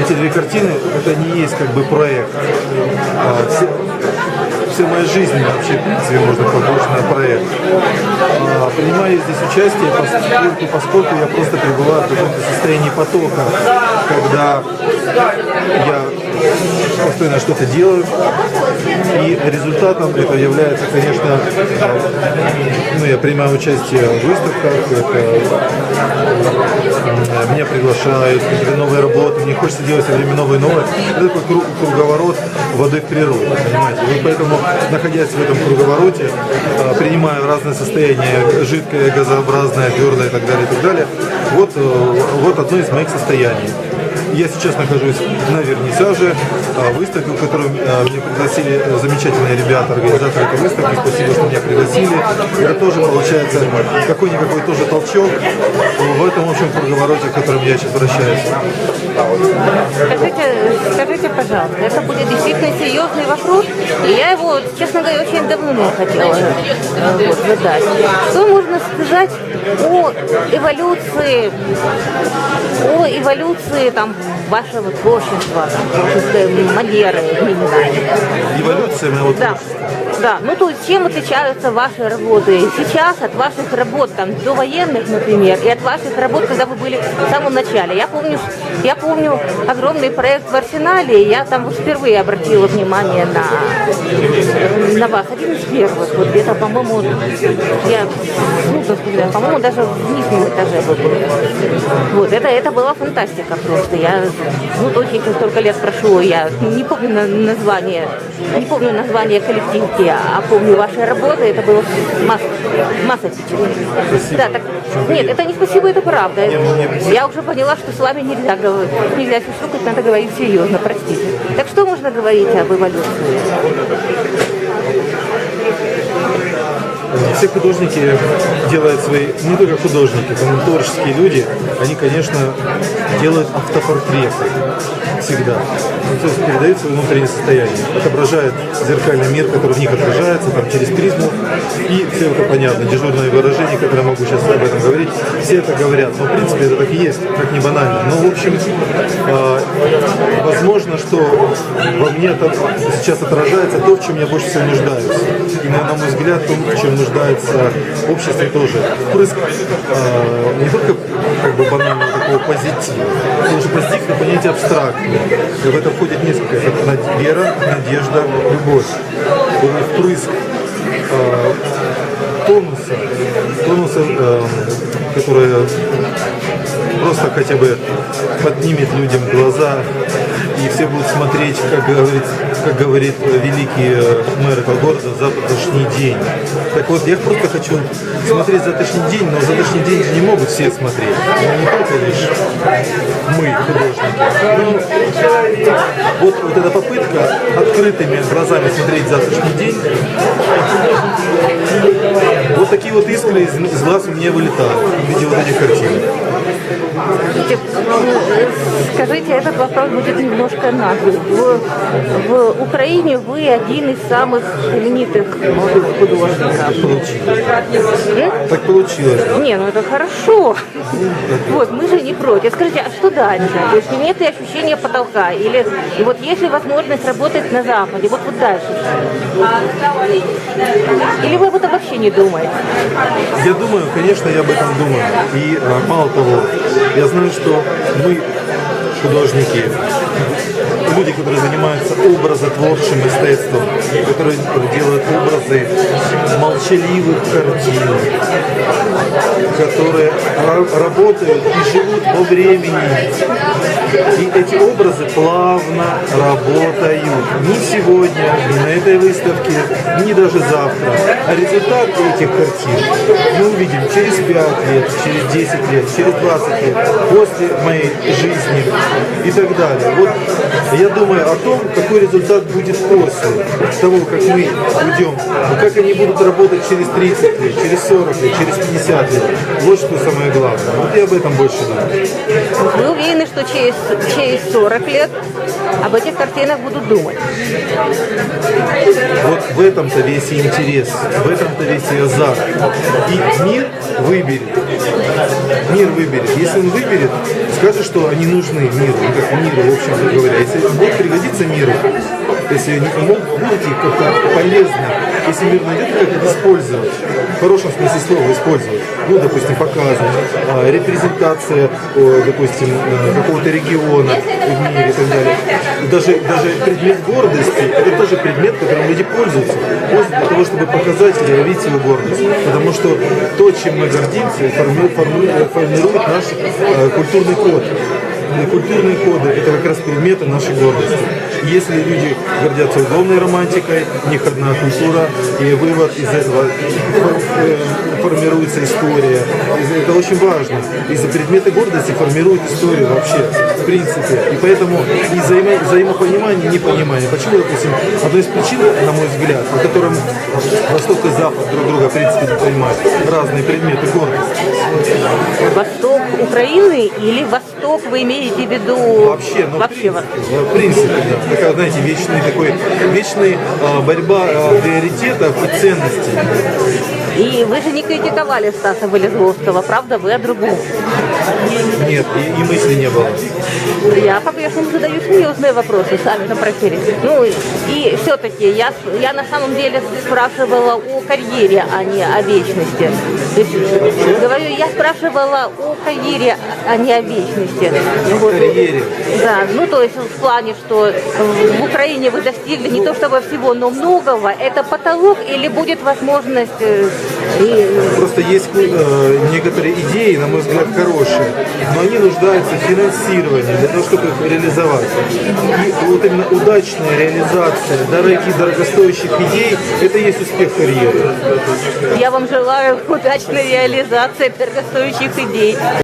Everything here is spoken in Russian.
эти две картины, это не есть как бы проект. А, все- вся моя жизнь вообще, в принципе, можно похож на проект. А, принимаю здесь участие, поскольку, поскольку я просто пребываю в каком-то состоянии потока, когда я постоянно что-то делаю, и результатом этого является, конечно, ну, я принимаю участие в выставках, это, меня приглашают, какие-то новые работы, мне хочется делать все время новые новые. Это такой кру- круговорот воды в природу, понимаете? И поэтому, находясь в этом круговороте, э, принимаю разные состояния, жидкое, газообразное, твердое и так далее, и так далее. Вот, э, вот одно из моих состояний. Я сейчас нахожусь на вернисаже а, выставки, в которую а, меня пригласили э, замечательные ребята, организаторы этой выставки. Спасибо, что меня пригласили. Это тоже получается какой-никакой тоже толчок в этом общем круговороте, в котором я сейчас вращаюсь. Скажите, скажите, пожалуйста, это будет действительно серьезный вопрос, и я его, честно говоря, очень давно хотела э, вот, задать. Что можно сказать о эволюции, о эволюции там вашего творчества, там, творческой манеры, не знаю. Эволюция моего Да, да. Ну, то есть чем отличаются ваши работы сейчас от ваших работ там до военных, например, и от ваших работ, когда вы были в самом начале? Я помню, я помню огромный проект в Арсенале, и я там вот впервые обратила внимание на, на вас. Один из первых, вот где-то, по-моему, я, ну, вспоминаю, по-моему, даже в нижнем этаже были. Вот, это, это была фантастика просто. Я, ну, точненько столько лет прошло, я не помню на- название, не помню название коллективки, а помню ваши работы, это было масса, масса впечатлений. Да, так, нет, это не спасибо, это правда. Ну, Я уже поняла, что с вами нельзя говорить, нельзя шутку, надо говорить серьезно, простите. Так что можно говорить об эволюции? Все художники делают свои, не только художники, но творческие люди, они, конечно, делают автопортреты всегда. Ну, то есть передают свое внутреннее состояние, отображают зеркальный мир, который в них отражается, там, через призму. И все это понятно, дежурное выражение, которое могу сейчас об этом говорить, все это говорят. Но, в принципе, это так и есть, как не банально. Но, в общем, э, возможно, что во мне сейчас отражается то, в чем я больше всего нуждаюсь. И, на, мой взгляд, то, в чем нуждается общество тоже. Впрыск э, не только как бы банального такого позитива, потому что позитив это понятие абстрактное. И в это входит несколько. Это вера, надежда, любовь. Вот впрыск э, тонуса, тонуса, э, которое просто хотя бы поднимет людям глаза, и все будут смотреть, как говорит, как говорит великий э, мэр этого города, завтрашний день. Так вот, я просто хочу смотреть завтрашний день, но завтрашний день не могут все смотреть. Ну, Не только лишь мы, художники. Но вот, вот эта попытка открытыми глазами смотреть завтрашний день, вот такие вот искры из, из глаз у меня вылетают в виде вот этих картин. Скажите, этот вопрос будет немножко наглый. В, в Украине вы один из самых знаменитых молодых художников. Получилось. М? Так получилось. Не, ну это хорошо. Вот, мы же не против. Скажите, а что дальше? То есть нет ли ощущения потолка? Или вот есть ли возможность работать на Западе? Вот, вот дальше. Или вы об этом вообще не думаете? Я думаю, конечно, я об этом думаю. И а, мало того, я знаю, что мы, художники, люди, которые занимаются образотворчим эстетством, которые делают образы молчаливых картин, которые ра- работают и живут во времени. И эти образы плавно работают. Не сегодня, не на этой выставке, не даже завтра. А результат этих картин мы увидим через 5 лет, через 10 лет, через 20 лет, после моей жизни и так далее. Вот Я думаю о том, какой результат будет после того, как мы уйдем. И как они будут работать через 30 лет, через 40 лет, через 50 лет. Вот что самое главное. Вот я об этом больше думаю. Вы уверены, что через, через 40 лет об этих картинах будут думать? Вот в этом-то весь и интерес, в этом-то весь и азарт. И мир выберет. Мир выберет. Если он выберет, скажет, что они нужны миру, ну, как миру, в общем говоря. Если будут пригодиться миру, если могут будут их как-то полезны, если мир найдет, как их использовать, в хорошем смысле слова использовать, ну, допустим, показывать, а, репрезентация, допустим, э, какого-то региона в мире и так далее. Даже, даже предмет гордости, это тоже предмет, которым люди пользуются. Пользуются для того, чтобы показать и явить свою гордость. Потому что то, чем мы гордимся, форми- форми- формирует наш э, культурный код. И культурные коды – это как раз предметы нашей гордости. Если люди гордятся уголовной романтикой, у них одна культура, и вывод из этого э, формируется история. Это очень важно. Из-за предметы гордости формируют историю вообще, в принципе. И поэтому и взаимо- взаимопонимание, и непонимание. Почему, допустим, одной из причин, на мой взгляд, по которым Восток и Запад друг друга, в принципе, не понимают, разные предметы гордости. Украины или Восток вы имеете в виду Вообще, ну, вообще в принципе, в принципе, да. Такая, знаете, вечный такой, вечный а, борьба а, приоритетов и ценностей. И вы же не критиковали Стаса Вылезловского, правда? Вы о другом. Нет, и, и мысли не было. Я по-прежнему задаю серьезные вопросы, сами на профиле. Ну и, все-таки я, я на самом деле спрашивала о карьере, а не о вечности. То есть, говорю, я спрашивала о карьере, а не о вечности. Вот. карьере. Да, ну то есть в плане, что в Украине вы достигли не то чтобы всего, но многого. Это потолок или будет возможность э, и, Просто есть э, некоторые идеи, на мой взгляд, хорошие, но они нуждаются в финансировании для того, чтобы их реализовать. И вот именно удачная реализация дорогих, дорогостоящих идей – это и есть успех карьеры. я вам желаю удачной реализации дорогостоящих идей.